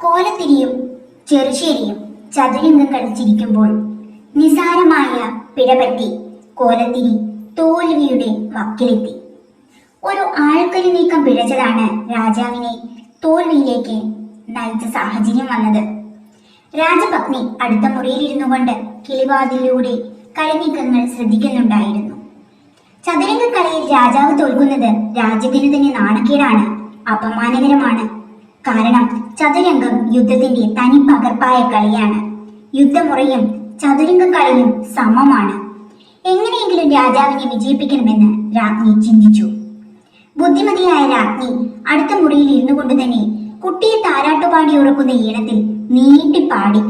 കോലത്തിരിയും ചെറുശ്ശേരിയും ചതുരംഗം കളിച്ചിരിക്കുമ്പോൾ നിസാരമായ പിഴപറ്റി കോലത്തിരി തോൽവിയുടെ വക്കിലെത്തി. ഒരു ആൾക്കരി നീക്കം പിഴച്ചതാണ് രാജാവിനെ തോൽവിയിലേക്ക് നയിച്ച സാഹചര്യം വന്നത്. രാജപത്നി അടുത്ത മുറിയിലിരുന്നു കൊണ്ട് കിളിവാതിലൂടെ കളിനീക്കങ്ങൾ ശ്രദ്ധിക്കുന്നുണ്ടായിരുന്നു. ചതുരംഗ കളിയിൽ രാജാവ് തോൽക്കുന്നത് രാജ്യത്തിന് തന്നെ നാണക്കേടാണ് അപമാനകരമാണ്. കാരണം ചതുരംഗം യുദ്ധത്തിന്റെ തനി പകർപ്പായ കളിയാണ്. യുദ്ധമുറയും ചതുരംഗ കളിയും സമമാണ്. എങ്ങനെയെങ്കിലും രാജാവിനെ വിജയിപ്പിക്കണമെന്ന് രാജ്ഞി ചിന്തിച്ചു. ബുദ്ധിമതിയായ രാജ്ഞി അടുത്ത മുറിയിൽ ഇരുന്നു കൊണ്ട് തന്നെ കുട്ടിയെ താരാട്ടുപാടി ഉറക്കുന്ന ഈണത്തിൽ നീട്ടി പാടി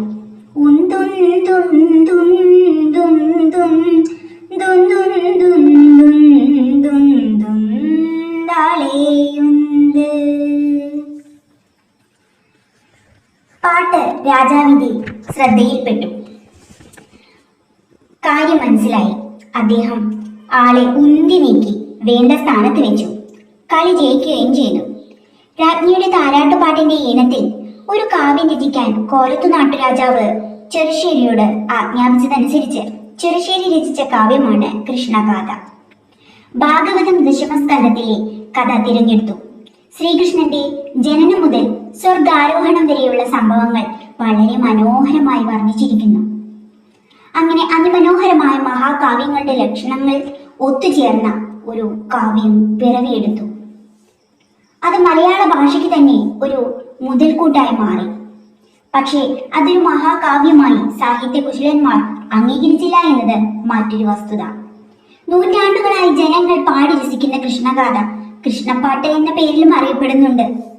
ഉന്തും പാട്ട് രാജാവിന്റെ ശ്രദ്ധയിൽപ്പെട്ടു. കാര്യം മനസ്സിലായി. അദ്ദേഹം ആളെ ഉന്തി നീക്കി വേണ്ട സ്ഥാനത്ത് വെച്ചു. കളി ജയിക്കുകയും ചെയ്തു. രാജ്ഞിയുടെ താരാട്ടുപാട്ടിന്റെ ഈണത്തിൽ ഒരു കാവ്യം രചിക്കാൻ കോലത്തു നാട്ടുരാജാവ് ചെറുശ്ശേരിയോട് ആജ്ഞാപിച്ചതനുസരിച്ച് ചെറുശ്ശേരി രചിച്ച കാവ്യമാണ് കൃഷ്ണഗാഥ. ഭാഗവതം ദശമസ്കന്ധത്തിലെ കഥ തിരഞ്ഞെടുത്തു. ശ്രീകൃഷ്ണന്റെ ജനനം മുതൽ സ്വർഗാരോഹണം വരെയുള്ള സംഭവങ്ങൾ വളരെ മനോഹരമായി വർണിച്ചിരിക്കുന്നു. അങ്ങനെ അതിമനോഹരമായ മഹാകാവ്യങ്ങളുടെ ലക്ഷണങ്ങൾ ഒത്തുചേർന്ന ഒരു കാവ്യം പിറവിയെടുത്തു. അത് മലയാള ഭാഷയ്ക്ക് തന്നെ ഒരു മുതൽക്കൂട്ടായി മാറി. പക്ഷേ അതൊരു മഹാകാവ്യമായി സാഹിത്യ കുശലന്മാർ അംഗീകരിച്ചില്ല എന്നത് മറ്റൊരു വസ്തുത. നൂറ്റാണ്ടുകളായി ജനങ്ങൾ പാടി രസിക്കുന്ന കൃഷ്ണഗാഥ കൃഷ്ണപ്പാട്ട് എന്ന പേരിലും അറിയപ്പെടുന്നുണ്ട്.